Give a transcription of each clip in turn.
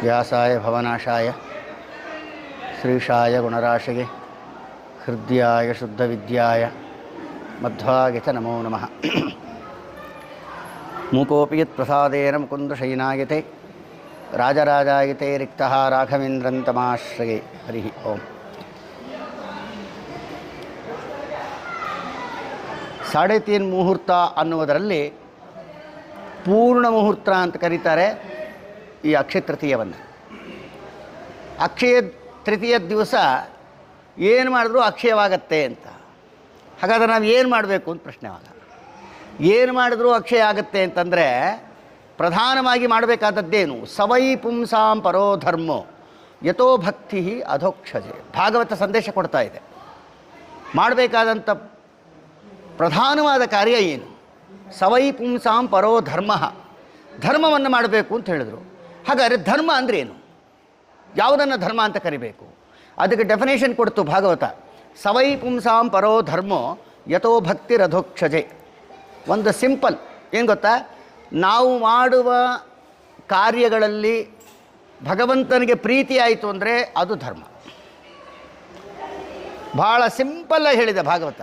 ವ್ಯಾಸಾಯ ಭವನಾಶಾಯ, ಶ್ರೀಶಾಯ ಗುಣರಾಶಿಗೆ, ಹೃದಯಾಯ ಶುದ್ಧವಿದ್ಯಾಯ ಮಧ್ವಾಗಿತ ನಮೋ ನಮಃ. ಮೂಕೋಪಿ ಯತ್ ಪ್ರಸಾದೇನ ಮುಕುಂದಶಯನಾಯತೆ ರಾಜರಾಜಾಯತೆ ರಿಕ್ತಃ ರಾಘವೇಂದ್ರಂತಮಾಶ್ರಯೇ ಹರಿ ಓಂ. ಸಾಡೆ ತೀನ್ ಮುಹೂರ್ತ ಅನ್ನುವುದರಲ್ಲಿ ಪೂರ್ಣ ಮುಹೂರ್ತ ಅಂತ ಕರೀತಾರೆ. ಈ ಅಕ್ಷಯ ತೃತೀಯವನ್ನು. ಅಕ್ಷಯ ತೃತೀಯ ದಿವಸ ಏನು ಮಾಡಿದ್ರೂ ಅಕ್ಷಯವಾಗತ್ತೆ ಅಂತ. ಹಾಗಾದ್ರೆ ನಾವು ಏನು ಮಾಡಬೇಕು ಅಂತ ಪ್ರಶ್ನೆ ಆಗ. ಏನು ಮಾಡಿದ್ರೂ ಅಕ್ಷಯ ಆಗುತ್ತೆ ಅಂತಂದರೆ ಪ್ರಧಾನವಾಗಿ ಮಾಡಬೇಕಾದದ್ದೇನು ಸವೈ ಪುಂಸಾಂ ಪರೋ ಧರ್ಮೋ, ಯಥೋ ಭಕ್ತಿ ಅಧೋಕ್ಷಜೆ. ಭಾಗವತ ಸಂದೇಶ ಕೊಡ್ತಾ ಇದೆ. ಮಾಡಬೇಕಾದಂಥ ಪ್ರಧಾನವಾದ ಕಾರ್ಯ ಏನು? ಸವೈ ಪುಂಸಾಂ ಪರೋ ಧರ್ಮ. ಧರ್ಮವನ್ನು ಮಾಡಬೇಕು ಅಂತ ಹೇಳಿದರು. ಹಾಗಾದರೆ ಧರ್ಮ ಅಂದರೆ ಏನು? ಯಾವುದನ್ನು ಧರ್ಮ ಅಂತ ಕರಿಬೇಕು? ಅದಕ್ಕೆ ಡೆಫಿನೇಷನ್ ಕೊಡ್ತು ಭಾಗವತ. ಸವೈ ಪುಂಸಾಂ ಪರೋ ಧರ್ಮೋ ಯಥೋ ಭಕ್ತಿರಧೋಕ್ಷಜೆ ಒಂದು ಸಿಂಪಲ್, ಏನು ಗೊತ್ತಾ? ನಾವು ಮಾಡುವ ಕಾರ್ಯಗಳಲ್ಲಿ ಭಗವಂತನಿಗೆ ಪ್ರೀತಿ ಆಯಿತು ಅಂದರೆ ಅದು ಧರ್ಮ. ಭಾಳ ಸಿಂಪಲ್ಲಾಗಿ ಹೇಳಿದೆ ಭಾಗವತ.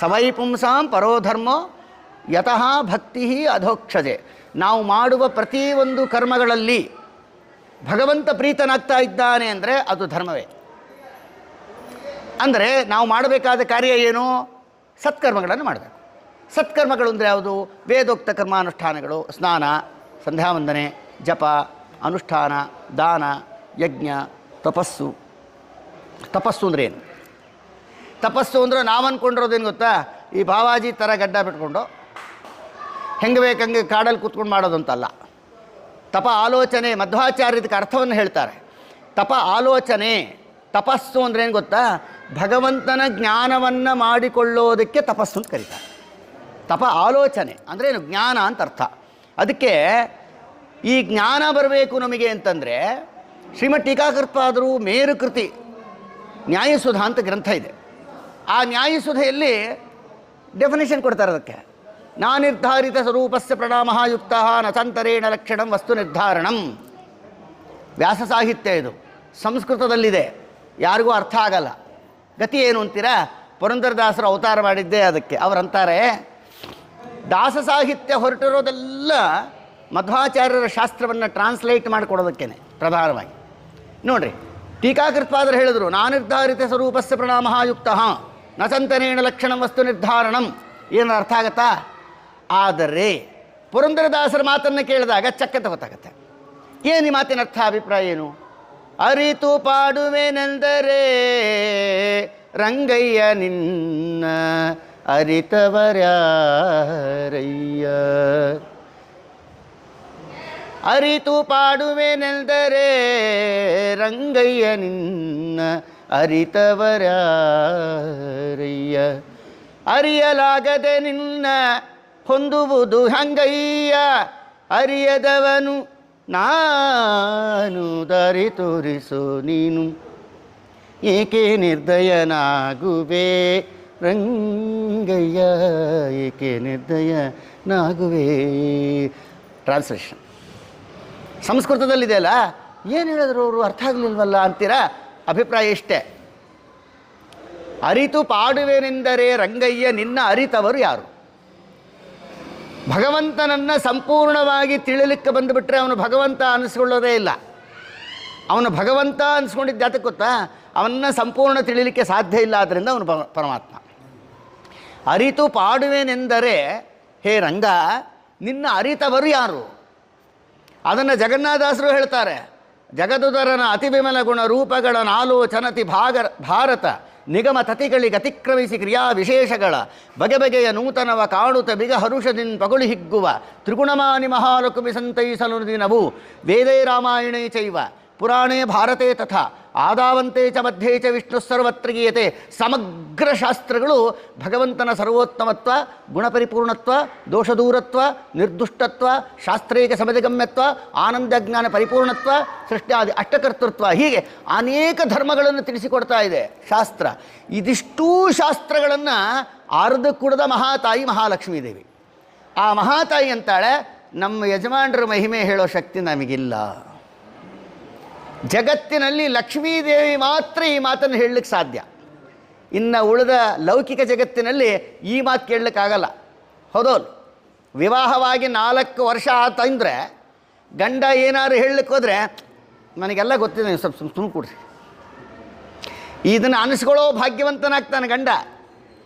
ಸವೈ ಪುಂಸಾಂ ಪರೋ ಧರ್ಮೋ ಯತಃ ಭಕ್ತಿ ಅಧೋಕ್ಷಜೆ. ನಾವು ಮಾಡುವ ಪ್ರತಿಯೊಂದು ಕರ್ಮಗಳಲ್ಲಿ ಭಗವಂತ ಪ್ರೀತನಾಗ್ತಾ ಇದ್ದಾನೆ ಅಂದರೆ ಅದು ಧರ್ಮವೇ. ಅಂದರೆ ನಾವು ಮಾಡಬೇಕಾದ ಕಾರ್ಯ ಏನು? ಸತ್ಕರ್ಮಗಳನ್ನು ಮಾಡಬೇಕು. ಸತ್ಕರ್ಮಗಳು ಅಂದರೆ ಯಾವುದು? ವೇದೋಕ್ತ ಕರ್ಮಾನುಷ್ಠಾನಗಳು, ಸ್ನಾನ, ಸಂಧ್ಯಾವಂದನೆ, ಜಪ, ಅನುಷ್ಠಾನ, ದಾನ, ಯಜ್ಞ, ತಪಸ್ಸು. ತಪಸ್ಸು ಅಂದರೆ ಏನು? ತಪಸ್ಸು ಅಂದರೆ ನಾವು ಅಂದ್ಕೊಂಡಿರೋದೇನು ಗೊತ್ತಾ? ಈ ಬಾವಾಜಿ ಥರ ಗಡ್ಡ ಬಿಟ್ಕೊಂಡು ಹೆಂಗೆ ಬೇಕಂಗೆ ಕಾಡಲ್ಲಿ ಕೂತ್ಕೊಂಡು ಮಾಡೋದಂತಲ್ಲ. ತಪ ಆಲೋಚನೆ, ಮಧ್ವಾಚಾರ್ಯದಕ್ಕೆ ಅರ್ಥವನ್ನು ಹೇಳ್ತಾರೆ. ತಪ ಆಲೋಚನೆ, ತಪಸ್ಸು ಅಂದ್ರೆ ಏನು ಗೊತ್ತಾ? ಭಗವಂತನ ಜ್ಞಾನವನ್ನು ಮಾಡಿಕೊಳ್ಳೋದಕ್ಕೆ ತಪಸ್ಸು ಅಂತ ಕರೀತಾರೆ. ತಪ ಆಲೋಚನೆ ಅಂದರೆ ಏನು? ಜ್ಞಾನ ಅಂತ ಅರ್ಥ. ಅದಕ್ಕೆ ಈ ಜ್ಞಾನ ಬರಬೇಕು ನಮಗೆ ಅಂತಂದರೆ ಶ್ರೀಮಠ್ ಟೀಕಾಕೃತ್ಪಾದರು ಮೇರುಕೃತಿ ನ್ಯಾಯಸುಧ ಅಂತ ಗ್ರಂಥ ಇದೆ. ಆ ನ್ಯಾಯಸುಧೆಯಲ್ಲಿ ಡೆಫಿನೇಷನ್ ಕೊಡ್ತಾರೆ ಅದಕ್ಕೆ. ನಾನಿರ್ಧಾರಿತ ಸ್ವರೂಪಸ್ಯ ಪ್ರಣಾಮ ಯುಕ್ತ ನಚಂತರೇಣ ಲಕ್ಷಣಂ ವಸ್ತು ನಿರ್ಧಾರಣಂ. ವ್ಯಾಸ ಸಾಹಿತ್ಯ ಇದು. ಸಂಸ್ಕೃತದಲ್ಲಿದೆ. ಯಾರಿಗೂ ಅರ್ಥ ಆಗಲ್ಲ. ಗತಿ ಏನು ಅಂತೀರಾ? ಪುರಂದರದಾಸರು ಅವತಾರ ಮಾಡಿದ್ದೇ ಅದಕ್ಕೆ. ಅವರಂತಾರೆ, ದಾಸ ಸಾಹಿತ್ಯ ಹೊರಟಿರೋದೆಲ್ಲ ಮಧ್ವಾಚಾರ್ಯರ ಶಾಸ್ತ್ರವನ್ನು ಟ್ರಾನ್ಸ್ಲೇಟ್ ಮಾಡಿಕೊಡೋದಕ್ಕೇನೆ, ಪ್ರಧಾನವಾಗಿ. ನೋಡ್ರಿ ಟೀಕಾಕೃತ್ಪಾದರು ಹೇಳಿದರು, ನಾನಿರ್ಧಾರಿತ ಸ್ವರೂಪಸ್ಯ ಪ್ರಣಾಮ ಯುಕ್ತ ನಚಂತನೇಣ ಲಕ್ಷಣ ವಸ್ತು ನಿರ್ಧಾರಣಂ. ಏನು ಅರ್ಥ ಆಗತ್ತಾ? ಆದರೆ ಪುರಂದರದಾಸರ ಮಾತನ್ನು ಕೇಳಿದಾಗ ಚಕ್ಕಂತ ಗೊತ್ತಾಗತ್ತೆ. ಏನು ಈ ಮಾತಿನ ಅರ್ಥ, ಅಭಿಪ್ರಾಯ ಏನು? ಅರಿತು ಪಾಡುವೆನೆಂದರೆ ರಂಗಯ್ಯ ನಿನ್ನ ಅರಿತವರ್ಯಾರಯ್ಯ. ಅರಿತು ಪಾಡುವೆನೆಂದರೆ ರಂಗಯ್ಯ ನಿನ್ನ ಅರಿತವರ್ಯಾರಯ್ಯ. ಅರಿಯಲಾಗದೆ ನಿನ್ನ ಹೊಂದುವುದು ಹಂಗಯ್ಯ, ಅರಿಯದವನು ನಾನು ದಾರಿ ತೋರಿಸು ನೀನು. ಏಕೆ ನಿರ್ದಯನಾಗುವೆ ರಂಗಯ್ಯ, ಏಕೆ ನಿರ್ದಯನಾಗುವೆ? ಟ್ರಾನ್ಸ್ಲೇಷನ್ ಸಂಸ್ಕೃತದಲ್ಲಿದೆ ಅಲ್ಲ ಏನು ಹೇಳಿದ್ರು ಅವರು ಅರ್ಥ ಆಗಲಿಲ್ವಲ್ಲ ಅಂತೀರಾ? ಅಭಿಪ್ರಾಯ ಇಷ್ಟೇ. ಅರಿತು ಪಾಡುವೆನೆಂದರೆ ರಂಗಯ್ಯ, ನಿನ್ನ ಅರಿತವರು ಯಾರು? ಭಗವಂತನನ್ನು ಸಂಪೂರ್ಣವಾಗಿ ತಿಳಿಲಿಕ್ಕೆ ಬಂದುಬಿಟ್ರೆ ಅವನು ಭಗವಂತ ಅನಿಸ್ಕೊಳ್ಳೋದೇ ಇಲ್ಲ. ಅವನು ಭಗವಂತ ಅನಿಸ್ಕೊಂಡಿದ್ದು ಜಾತಕ್ಕೆ ಗೊತ್ತಾ? ಅವನ್ನ ಸಂಪೂರ್ಣ ತಿಳಿಲಿಕ್ಕೆ ಸಾಧ್ಯ ಇಲ್ಲ ಆದ್ದರಿಂದ ಅವನು ಪರಮಾತ್ಮ. ಅರಿತು ಪಾಡುವೆನೆಂದರೆ, ಹೇ ರಂಗ, ನಿನ್ನ ಅರಿತವರು ಯಾರು? ಅದನ್ನು ಜಗನ್ನಾಥದಾಸರು ಹೇಳ್ತಾರೆ. ಜಗದುದರನ ಅತಿ ವಿಮಲ ಗುಣ ರೂಪಗಳ ನಾಲೋಚನತಿ ಭಾಗ, ಭಾರತ. ನಿಗಮ ತತಿಗಳಿಗೆ ಅತಿಕ್ರಮಿಸಿ ಕ್ರಿಯಾ ವಿಶೇಷಗಳ ಬಗೆ ಬಗೆಯ ನೂತನವ ಕಾಣುತ್ತ ಬಿಗ ಹರುಷದಿನ್ ಪಗುಳಿ ಹಿಗ್ಗುವ ತ್ರಿಗುಣಮಾನಿ ಮಹಾಲಕುಮಿ ಸಂತೈಸಲು ದಿನವು ವೇದೇ ರಾಮಾಯಣೇ ಚೈವ ಪುರಾಣೇ ಭಾರತೇ ತಥಾ ಆದಾವಂತೆ ಚ ಮಧ್ಯೆ ಚ ವಿಷ್ಣು ಸರ್ವತ್ರ ಗೀಯತೆ. ಸಮಗ್ರ ಶಾಸ್ತ್ರಗಳು ಭಗವಂತನ ಸರ್ವೋತ್ತಮತ್ವ, ಗುಣಪರಿಪೂರ್ಣತ್ವ, ದೋಷದೂರತ್ವ, ನಿರ್ದುಷ್ಟತ್ವ ಶಾಸ್ತ್ರೀಯ ಸಮಧಿಗಮ್ಯತ್ವ ಆನಂದ ಜ್ಞಾನ ಪರಿಪೂರ್ಣತ್ವ, ಸೃಷ್ಟಿಯಾದಿ ಅಷ್ಟಕರ್ತೃತ್ವ. ಹೀಗೆ ಅನೇಕ ಧರ್ಮಗಳನ್ನು ತಿಳಿಸಿಕೊಡ್ತಾ ಇದೆ ಶಾಸ್ತ್ರ. ಇದಿಷ್ಟೂ ಶಾಸ್ತ್ರಗಳನ್ನು ಅರ್ಧ ಕುಡದ ಮಹಾತಾಯಿ ಮಹಾಲಕ್ಷ್ಮೀ ದೇವಿ. ಆ ಮಹಾತಾಯಿ ಅಂತಾಳೆ, ನಮ್ಮ ಯಜಮಾನರ ಮಹಿಮೆ ಹೇಳೋ ಶಕ್ತಿ ನಮಗಿಲ್ಲ. ಜಗತ್ತಿನಲ್ಲಿ ಲಕ್ಷ್ಮೀದೇವಿ ಮಾತ್ರ ಈ ಮಾತನ್ನು ಹೇಳಲಿಕ್ಕೆ ಸಾಧ್ಯ. ಇನ್ನು ಉಳಿದ ಲೌಕಿಕ ಜಗತ್ತಿನಲ್ಲಿ ಈ ಮಾತು ಕೇಳಲಿಕ್ಕಾಗಲ್ಲ. ಹೌದೌದು. ವಿವಾಹವಾಗಿ ನಾಲ್ಕು ವರ್ಷ ಆತಂದರೆ ಗಂಡ ಏನಾದ್ರು ಹೇಳಲಿಕ್ಕೆ ಹೋದರೆ ನನಗೆಲ್ಲ ಗೊತ್ತಿದೆ, ನೀವು ಸ್ವಲ್ಪ ಸುಮ್ಮನೆ ಕೊಡ್ರಿ. ಇದನ್ನು ಅನಿಸ್ಕೊಳ್ಳೋ ಭಾಗ್ಯವಂತನಾಗ್ತಾನೆ ಗಂಡ.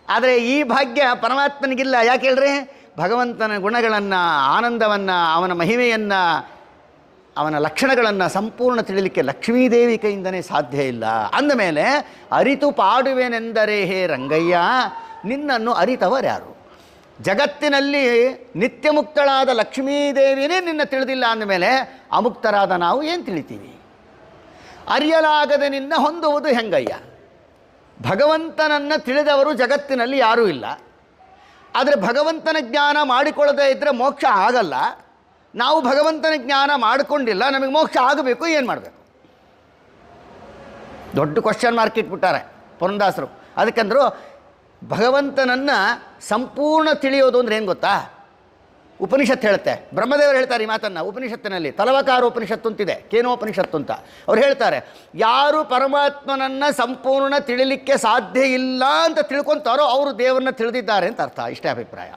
ಆದರೆ ಈ ಭಾಗ್ಯ ಪರಮಾತ್ಮನಿಗಿಲ್ಲ. ಯಾಕೆ ಹೇಳ್ರಿ? ಭಗವಂತನ ಗುಣಗಳನ್ನು, ಆನಂದವನ್ನು, ಅವನ ಮಹಿಮೆಯನ್ನು ಅವನ ಲಕ್ಷಣಗಳನ್ನು ಸಂಪೂರ್ಣ ತಿಳಿಲಿಕ್ಕೆ ಲಕ್ಷ್ಮೀದೇವಿ ಕೈಯಿಂದನೇ ಸಾಧ್ಯ ಇಲ್ಲ. ಅಂದಮೇಲೆ ಅರಿತು ಪಾಡುವೆನೆಂದರೆ ಹೇ ರಂಗಯ್ಯ, ನಿನ್ನನ್ನು ಅರಿತವರ್ಯಾರು? ಜಗತ್ತಿನಲ್ಲಿ ನಿತ್ಯ ಮುಕ್ತಳಾದ ಲಕ್ಷ್ಮೀದೇವಿನೇ ನಿನ್ನ ತಿಳಿದಿಲ್ಲ ಅಂದಮೇಲೆ ಅಮುಕ್ತರಾದ ನಾವು ಏನು ತಿಳಿತೀವಿ? ಅರಿಯಲಾಗದೆ ನಿನ್ನ ಹೊಂದುವುದು ಹೆಂಗಯ್ಯ? ಭಗವಂತನನ್ನು ತಿಳಿದವರು ಜಗತ್ತಿನಲ್ಲಿ ಯಾರೂ ಇಲ್ಲ. ಆದರೆ ಭಗವಂತನ ಜ್ಞಾನ ಮಾಡಿಕೊಳ್ಳದೇ ಇದ್ದರೆ ಮೋಕ್ಷ ಆಗಲ್ಲ. ನಾವು ಭಗವಂತನ ಜ್ಞಾನ ಮಾಡಿಕೊಂಡಿಲ್ಲ, ನಮಗೆ ಮೋಕ್ಷ ಆಗಬೇಕು, ಏನು ಮಾಡಬೇಕು? ದೊಡ್ಡ ಕ್ವಶನ್ ಮಾರ್ಕ್ ಇಟ್ಬಿಟ್ಟಾರೆ ಪುರಂದಾಸರು. ಅದಕ್ಕಂದ್ರು ಭಗವಂತನನ್ನು ಸಂಪೂರ್ಣ ತಿಳಿಯೋದು ಅಂದ್ರೆ ಏನು ಗೊತ್ತಾ? ಉಪನಿಷತ್ತು ಹೇಳುತ್ತೆ. ಬ್ರಹ್ಮದೇವರು ಹೇಳ್ತಾರೆ ಈ ಮಾತನ್ನು, ಉಪನಿಷತ್ತಿನಲ್ಲಿ. ತಲವಕಾರ ಉಪನಿಷತ್ತು ಅಂತಿದೆ. ಕೇನೋಪನಿಷತ್ತು ಅಂತ. ಅವ್ರು ಹೇಳ್ತಾರೆ, ಯಾರು ಪರಮಾತ್ಮನನ್ನು ಸಂಪೂರ್ಣ ತಿಳಿಲಿಕ್ಕೆ ಸಾಧ್ಯ ಇಲ್ಲ ಅಂತ ತಿಳ್ಕೊತಾರೋ ಅವರು ದೇವರನ್ನ ತಿಳಿದಿದ್ದಾರೆ ಅಂತ ಅರ್ಥ, ಇಷ್ಟೇ ಅಭಿಪ್ರಾಯ.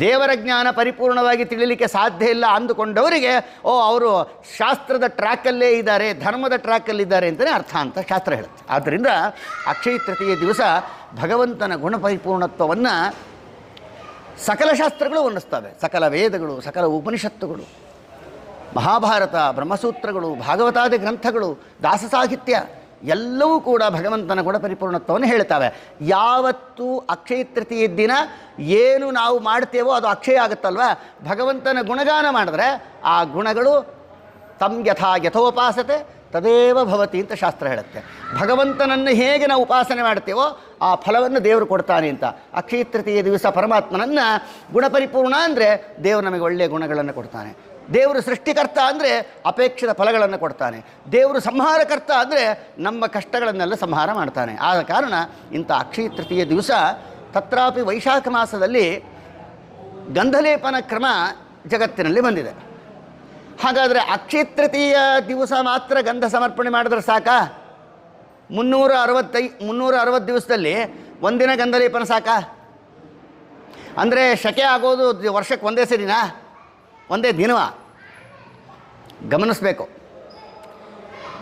ದೇವರ ಜ್ಞಾನ ಪರಿಪೂರ್ಣವಾಗಿ ತಿಳಿಲಿಕ್ಕೆ ಸಾಧ್ಯ ಇಲ್ಲ ಅಂದುಕೊಂಡವರಿಗೆ, ಓ, ಅವರು ಶಾಸ್ತ್ರದ ಟ್ರ್ಯಾಕಲ್ಲೇ ಇದ್ದಾರೆ, ಧರ್ಮದ ಟ್ರ್ಯಾಕಲ್ಲಿದ್ದಾರೆ ಅಂತಲೇ ಅರ್ಥ ಅಂತ ಶಾಸ್ತ್ರ ಹೇಳುತ್ತೆ. ಆದ್ದರಿಂದ ಅಕ್ಷಯ ತೃತೀಯ ದಿವಸ ಭಗವಂತನ ಗುಣಪರಿಪೂರ್ಣತ್ವವನ್ನು ಸಕಲ ಶಾಸ್ತ್ರಗಳು ವರ್ಣಿಸ್ತವೆ ಸಕಲ ವೇದಗಳು, ಸಕಲ ಉಪನಿಷತ್ತುಗಳು, ಮಹಾಭಾರತ, ಬ್ರಹ್ಮಸೂತ್ರಗಳು, ಭಾಗವತಾದಿ ಗ್ರಂಥಗಳು, ದಾಸ ಸಾಹಿತ್ಯ ಎಲ್ಲವೂ ಕೂಡ ಭಗವಂತನ ಗುಣಪರಿಪೂರ್ಣತ್ವವನ್ನು ಹೇಳ್ತವೆ. ಯಾವತ್ತು ಅಕ್ಷಯ ತೃತೀಯ ದಿನ ಏನು ನಾವು ಮಾಡ್ತೇವೋ ಅದು ಅಕ್ಷಯ ಆಗುತ್ತಲ್ವ? ಭಗವಂತನ ಗುಣಗಾನ ಮಾಡಿದ್ರೆ ಆ ಗುಣಗಳು ತಮ್ ಯಥಾ ಯಥೋಪಾಸತೆ ತದೇವ ಭವತಿ ಅಂತ ಶಾಸ್ತ್ರ ಹೇಳುತ್ತೆ. ಭಗವಂತನನ್ನು ಹೇಗೆ ನಾವು ಉಪಾಸನೆ ಮಾಡ್ತೇವೋ ಆ ಫಲವನ್ನು ದೇವರು ಕೊಡ್ತಾನೆ ಅಂತ. ಅಕ್ಷಯ ತೃತೀಯ ದಿವಸ ಪರಮಾತ್ಮನನ್ನು ಗುಣಪರಿಪೂರ್ಣ ಅಂದರೆ ದೇವರು ನಮಗೆ ಒಳ್ಳೆಯ ಗುಣಗಳನ್ನು ಕೊಡ್ತಾನೆ. ದೇವರು ಸೃಷ್ಟಿಕರ್ತ ಅಂದರೆ ಅಪೇಕ್ಷಿತ ಫಲಗಳನ್ನು ಕೊಡ್ತಾನೆ. ದೇವರು ಸಂಹಾರಕರ್ತ ಅಂದರೆ ನಮ್ಮ ಕಷ್ಟಗಳನ್ನೆಲ್ಲ ಸಂಹಾರ ಮಾಡ್ತಾನೆ. ಆದ ಕಾರಣ ಇಂಥ ಅಕ್ಷಯ ತೃತೀಯ ದಿವಸ ತತ್ರಾಪಿ ವೈಶಾಖ ಮಾಸದಲ್ಲಿ ಗಂಧಲೇಪನ ಕ್ರಮ ಜಗತ್ತಿನಲ್ಲಿ ಬಂದಿದೆ. ಹಾಗಾದರೆ ಅಕ್ಷಯ ತೃತೀಯ ದಿವಸ ಮಾತ್ರ ಗಂಧ ಸಮರ್ಪಣೆ ಮಾಡಿದ್ರೆ ಸಾಕಾ? ಮುನ್ನೂರ ಅರವತ್ತೈ, ಮುನ್ನೂರ ಅರವತ್ತು ದಿವಸದಲ್ಲಿ ಒಂದಿನ ಗಂಧಲೇಪನ ಸಾಕಾ? ಅಂದರೆ ಶಕೆ ಆಗೋದು ವರ್ಷಕ್ಕೆ ಒಂದೇ ಸರಿನಾ? ಒಂದೇ ದಿನವ. ಗಮನಿಸಬೇಕು.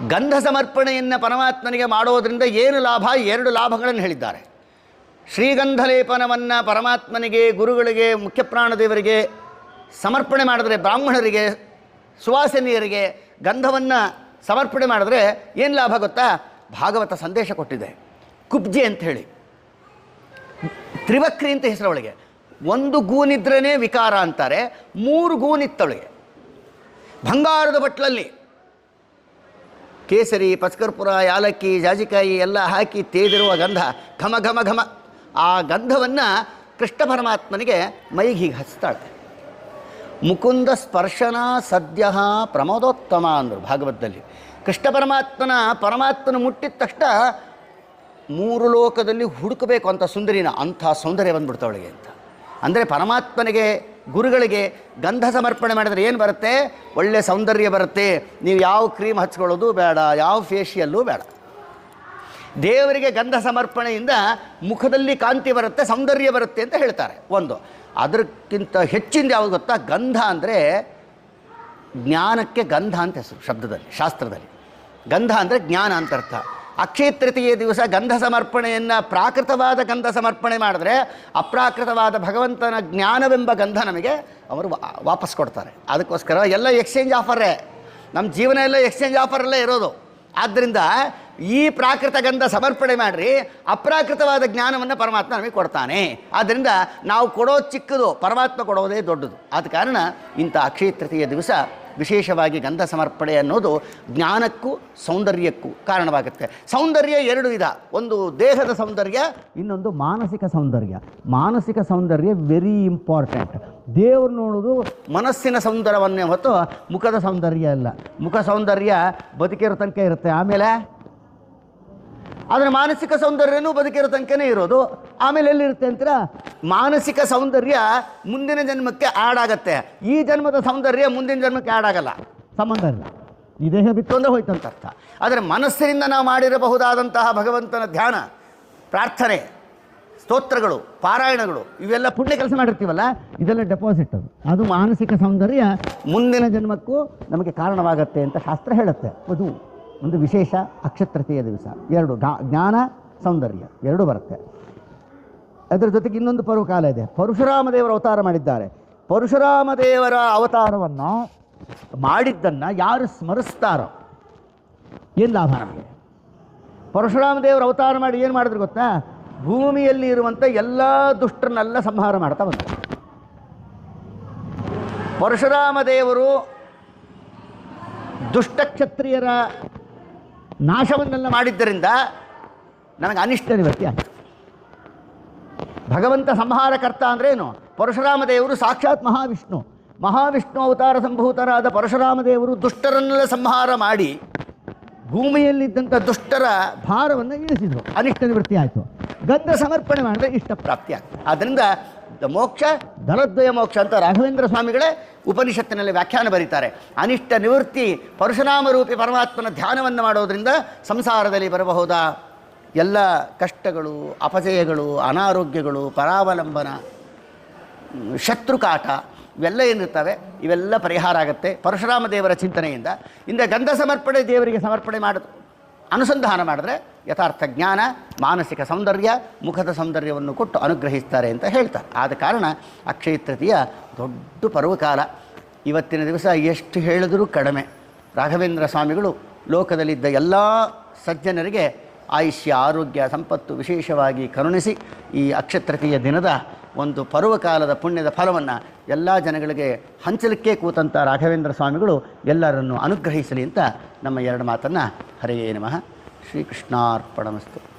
ಗಂಧ ಸಮರ್ಪಣೆಯನ್ನು ಪರಮಾತ್ಮನಿಗೆ ಮಾಡೋದರಿಂದ ಏನು ಲಾಭ? ಎರಡು ಲಾಭಗಳನ್ನು ಹೇಳಿದ್ದಾರೆ. ಶ್ರೀಗಂಧ ಲೇಪನವನ್ನು ಪರಮಾತ್ಮನಿಗೆ, ಗುರುಗಳಿಗೆ ಮುಖ್ಯಪ್ರಾಣದೇವರಿಗೆ ಸಮರ್ಪಣೆ ಮಾಡಿದ್ರೆ, ಬ್ರಾಹ್ಮಣರಿಗೆ, ಸುವಾಸನೀಯರಿಗೆ ಗಂಧವನ್ನು ಸಮರ್ಪಣೆ ಮಾಡಿದ್ರೆ ಏನು ಲಾಭ ಗೊತ್ತಾ? ಭಾಗವತ ಸಂದೇಶ ಕೊಟ್ಟಿದೆ. ಕುಬ್ಜೆ ಅಂತ ಹೇಳಿ. ತ್ರಿವಕ್ರಿ ಅಂತ ಹೆಸರೊಳಗೆ ಒಂದು ಗೂನಿದ್ರೇ ವಿಕಾರ ಅಂತಾರೆ, ಮೂರು ಗೂನಿತ್ತಳಿಗೆ ಬಂಗಾರದ ಬಟ್ಲಲ್ಲಿ ಕೇಸರಿ, ಪಸ್ಕರ್ಪುರ, ಯಾಲಕ್ಕಿ, ಜಾಜಿಕಾಯಿ ಎಲ್ಲ ಹಾಕಿ ತೇದಿರುವ ಗಂಧ, ಘಮ ಘಮ ಘಮ. ಆ ಗಂಧವನ್ನು ಕೃಷ್ಣ ಪರಮಾತ್ಮನಿಗೆ ಮೈಗೆ ಹೀಗೆ ಹಚ್ತಾಳೆ. ಮುಕುಂದ ಸ್ಪರ್ಶನ ಸದ್ಯ ಪ್ರಮೋದೋತ್ತಮ ಅಂದರು ಭಾಗವತದಲ್ಲಿ. ಕೃಷ್ಣ ಪರಮಾತ್ಮನ ಪರಮಾತ್ಮನ ಮುಟ್ಟಿದ ತಕ್ಷಣ ಮೂರು ಲೋಕದಲ್ಲಿ ಹುಡುಕಬೇಕು ಅಂತ ಸುಂದರಿನ ಅಂಥ ಸೌಂದರ್ಯ ಬಂದ್ಬಿಡ್ತಾವಳಿಗೆ ಅಂತ. ಅಂದರೆ ಪರಮಾತ್ಮನಿಗೆ, ಗುರುಗಳಿಗೆ ಗಂಧ ಸಮರ್ಪಣೆ ಮಾಡಿದರೆ ಏನು ಬರುತ್ತೆ? ಒಳ್ಳೆಯ ಸೌಂದರ್ಯ ಬರುತ್ತೆ. ನೀವು ಯಾವ ಕ್ರೀಮ್ ಹಚ್ಕೊಳ್ಳೋದು ಬೇಡ, ಯಾವ ಫೇಶಿಯಲ್ಲೂ ಬೇಡ. ದೇವರಿಗೆ ಗಂಧ ಸಮರ್ಪಣೆಯಿಂದ ಮುಖದಲ್ಲಿ ಕಾಂತಿ ಬರುತ್ತೆ, ಸೌಂದರ್ಯ ಬರುತ್ತೆ ಅಂತ ಹೇಳ್ತಾರೆ ಒಂದು. ಅದಕ್ಕಿಂತ ಹೆಚ್ಚಿಂದ ಯಾವುದು ಗೊತ್ತಾ? ಗಂಧ ಅಂದರೆ ಜ್ಞಾನಕ್ಕೆ ಗಂಧ ಅಂತ ಹೆಸರು, ಶಬ್ದದಲ್ಲಿ, ಶಾಸ್ತ್ರದಲ್ಲಿ. ಗಂಧ ಅಂದರೆ ಜ್ಞಾನ ಅಂತ ಅರ್ಥ. ಅಕ್ಷಯ ತೃತೀಯ ದಿವಸ ಗಂಧ ಸಮರ್ಪಣೆಯನ್ನು ಪ್ರಾಕೃತವಾದ ಗಂಧ ಸಮರ್ಪಣೆ ಮಾಡಿದ್ರೆ ಅಪ್ರಾಕೃತವಾದ ಭಗವಂತನ ಜ್ಞಾನವೆಂಬ ಗಂಧ ನಮಗೆ ಅವರು ವಾಪಸ್ ಕೊಡ್ತಾರೆ. ಅದಕ್ಕೋಸ್ಕರ ಎಲ್ಲ ಎಕ್ಸ್ಚೇಂಜ್ ಆಫರೇ ನಮ್ಮ ಜೀವನ ಎಲ್ಲ ಎಕ್ಸ್ಚೇಂಜ್ ಆಫರಲ್ಲೇ ಇರೋದು. ಆದ್ದರಿಂದ ಈ ಪ್ರಾಕೃತ ಗಂಧ ಸಮರ್ಪಣೆ ಮಾಡಿರಿ, ಅಪ್ರಾಕೃತವಾದ ಜ್ಞಾನವನ್ನು ಪರಮಾತ್ಮ ನಮಗೆ ಕೊಡ್ತಾನೆ. ಆದ್ದರಿಂದ ನಾವು ಕೊಡೋ ಚಿಕ್ಕದು ಪರಮಾತ್ಮ ಕೊಡೋದೇ ದೊಡ್ಡದು. ಆದ ಕಾರಣ ಇಂಥ ಅಕ್ಷಯ ತೃತೀಯ ದಿವಸ ವಿಶೇಷವಾಗಿ ಗಂಧ ಸಮರ್ಪಣೆ ಅನ್ನೋದು ಜ್ಞಾನಕ್ಕೂ ಸೌಂದರ್ಯಕ್ಕೂ ಕಾರಣವಾಗುತ್ತೆ. ಸೌಂದರ್ಯ ಎರಡು ವಿಧ. ಒಂದು ದೇಹದ ಸೌಂದರ್ಯ, ಇನ್ನೊಂದು ಮಾನಸಿಕ ಸೌಂದರ್ಯ. ಮಾನಸಿಕ ಸೌಂದರ್ಯ ವೆರಿ ಇಂಪಾರ್ಟೆಂಟ್ ದೇವರು ನೋಡೋದು ಮನಸ್ಸಿನ ಸೌಂದರ್ಯವನ್ನೇ ಹೊತ್ತು ಮುಖದ ಸೌಂದರ್ಯ ಅಲ್ಲ. ಮುಖ ಸೌಂದರ್ಯ ಬದುಕಿರೋ ತನಕ ಇರುತ್ತೆ. ಆಮೇಲೆ ಆದರೆ ಮಾನಸಿಕ ಸೌಂದರ್ಯನೂ ಬದುಕಿರೋ ತನಕನೇ ಇರೋದು. ಆಮೇಲೆ ಎಲ್ಲಿರುತ್ತೆ ಅಂತೀರ? ಮಾನಸಿಕ ಸೌಂದರ್ಯ ಮುಂದಿನ ಜನ್ಮಕ್ಕೆ ಆಡಾಗತ್ತೆ ಈ ಜನ್ಮದ ಸೌಂದರ್ಯ ಮುಂದಿನ ಜನ್ಮಕ್ಕೆ ಆಡಾಗಲ್ಲ ಸಂಬಂಧ ಇಲ್ಲ. ಈ ದೇಹ ಬಿತ್ತು ಅಂದರೆ ಹೋಯ್ತು ಅಂತ ಅರ್ಥ. ಆದರೆ ಮನಸ್ಸಿನಿಂದ ನಾವು ಮಾಡಿರಬಹುದಾದಂತಹ ಭಗವಂತನ ಧ್ಯಾನ, ಪ್ರಾರ್ಥನೆ, ಸ್ತೋತ್ರಗಳು, ಪಾರಾಯಣಗಳು, ಇವೆಲ್ಲ ಪುಣ್ಯ ಕೆಲಸ ಮಾಡಿರ್ತೀವಲ್ಲ, ಇದೆಲ್ಲ ಡೆಪಾಸಿಟ್ ಅದು. ಅದು ಮಾನಸಿಕ ಸೌಂದರ್ಯ ಮುಂದಿನ ಜನ್ಮಕ್ಕೂ ನಮಗೆ ಕಾರಣವಾಗತ್ತೆ ಅಂತ ಶಾಸ್ತ್ರ ಹೇಳುತ್ತೆ. ಅದು ಒಂದು ವಿಶೇಷ ಅಕ್ಷತ್ರತೆಯ ದಿವಸ. ಎರಡು ಜ್ಞಾನ, ಸೌಂದರ್ಯ. ಎರಡು ಬರುತ್ತೆ. ಅದರ ಜೊತೆಗೆ ಇನ್ನೊಂದು ಪರ್ವಕಾಲ ಇದೆ. ಪರಶುರಾಮ ದೇವರ ಅವತಾರ ಮಾಡಿದ್ದಾರೆ. ಪರಶುರಾಮ ದೇವರ ಅವತಾರವನ್ನು ಮಾಡಿದ್ದನ್ನು ಯಾರು ಸ್ಮರಿಸ್ತಾರೋ? ಏನು ಲಾಭ ನಮಗೆ? ಪರಶುರಾಮ ದೇವರ ಅವತಾರ ಮಾಡಿ ಏನು ಮಾಡಿದ್ರು ಗೊತ್ತಾ? ಭೂಮಿಯಲ್ಲಿ ಇರುವಂಥ ಎಲ್ಲ ದುಷ್ಟರನ್ನೆಲ್ಲ ಸಂಹಾರ ಮಾಡ್ತಾ ಬಂದರು. ಪರಶುರಾಮ ದೇವರು ದುಷ್ಟಕ್ಷತ್ರಿಯರ ನಾಶವನ್ನೆಲ್ಲ ಮಾಡಿದ್ದರಿಂದ ನನಗೆ ಅನಿಷ್ಟ ನಿವೃತ್ತಿ ಆಯಿತು. ಭಗವಂತ ಸಂಹಾರಕರ್ತ ಅಂದ್ರೇನು ಪರಶುರಾಮ ದೇವರು ಸಾಕ್ಷಾತ್ ಮಹಾವಿಷ್ಣು. ಮಹಾವಿಷ್ಣು ಅವತಾರ ಸಂಭೂತರಾದ ಪರಶುರಾಮ ದೇವರು ದುಷ್ಟರನ್ನೆಲ್ಲ ಸಂಹಾರ ಮಾಡಿ ಭೂಮಿಯಲ್ಲಿದ್ದಂಥ ದುಷ್ಟರ ಭಾರವನ್ನು ಇಳಿಸಿದರು. ಅನಿಷ್ಟ ನಿವೃತ್ತಿ ಆಯಿತು. ಗಂಧ ಸಮರ್ಪಣೆ ಮಾಡಿದ್ರೆ ಇಷ್ಟ ಪ್ರಾಪ್ತಿ ಆಗ್ತದೆ. ಆದ್ದರಿಂದ ಮೋಕ್ಷ ಧನದ್ವಯ ಮೋಕ್ಷ ಅಂತ ರಾಘವೇಂದ್ರ ಸ್ವಾಮಿಗಳೇ ಉಪನಿಷತ್ತಿನಲ್ಲಿ ವ್ಯಾಖ್ಯಾನ ಬರೀತಾರೆ. ಅನಿಷ್ಟ ನಿವೃತ್ತಿ ಪರಶುರಾಮರೂಪಿ ಪರಮಾತ್ಮನ ಧ್ಯಾನವನ್ನು ಮಾಡೋದರಿಂದ ಸಂಸಾರದಲ್ಲಿ ಬರಬಹುದಾ? ಎಲ್ಲ ಕಷ್ಟಗಳು, ಅಪಜಯಗಳು, ಅನಾರೋಗ್ಯಗಳು, ಪರಾವಲಂಬನ, ಶತ್ರುಕಾಟ ಇವೆಲ್ಲ ಏನಿರ್ತವೆ? ಇವೆಲ್ಲ ಪರಿಹಾರ ಆಗುತ್ತೆ ಪರಶುರಾಮ ದೇವರ ಚಿಂತನೆಯಿಂದ. ಇಂದ ಗಂಧ ಸಮರ್ಪಣೆ ದೇವರಿಗೆ ಸಮರ್ಪಣೆ ಮಾಡ ಅನುಸಂಧಾನ ಮಾಡಿದ್ರೆ ಯಥಾರ್ಥ ಜ್ಞಾನ, ಮಾನಸಿಕ ಸೌಂದರ್ಯ, ಮುಖದ ಸೌಂದರ್ಯವನ್ನು ಕೊಟ್ಟು ಅನುಗ್ರಹಿಸ್ತಾರೆ ಅಂತ ಹೇಳ್ತಾರೆ. ಆದ ಕಾರಣ ಅಕ್ಷಯ ತೃತೀಯ ದೊಡ್ಡ ಪರ್ವಕಾಲ. ಇವತ್ತಿನ ದಿವಸ ಎಷ್ಟು ಹೇಳಿದರೂ ಕಡಿಮೆ. ರಾಘವೇಂದ್ರ ಸ್ವಾಮಿಗಳು ಲೋಕದಲ್ಲಿದ್ದ ಎಲ್ಲ ಸಜ್ಜನರಿಗೆ ಆಯುಷ್ಯ, ಆರೋಗ್ಯ, ಸಂಪತ್ತು ವಿಶೇಷವಾಗಿ ಕರುಣಿಸಿ ಈ ಅಕ್ಷತೃತೀಯ ದಿನದ ಒಂದು ಪರ್ವಕಾಲದ ಪುಣ್ಯದ ಫಲವನ್ನು ಎಲ್ಲ ಜನಗಳಿಗೆ ಹಂಚಲಿಕ್ಕೆ ಕೂತಂಥ ರಾಘವೇಂದ್ರ ಸ್ವಾಮಿಗಳು ಎಲ್ಲರನ್ನು ಅನುಗ್ರಹಿಸಲಿ ಅಂತ ನಮ್ಮ ಎರಡು ಮಾತನ್ನು ಹರೆಯೇ ನಮಃ. ಶ್ರೀಕೃಷ್ಣಾರ್ಪಣಮಸ್ತು.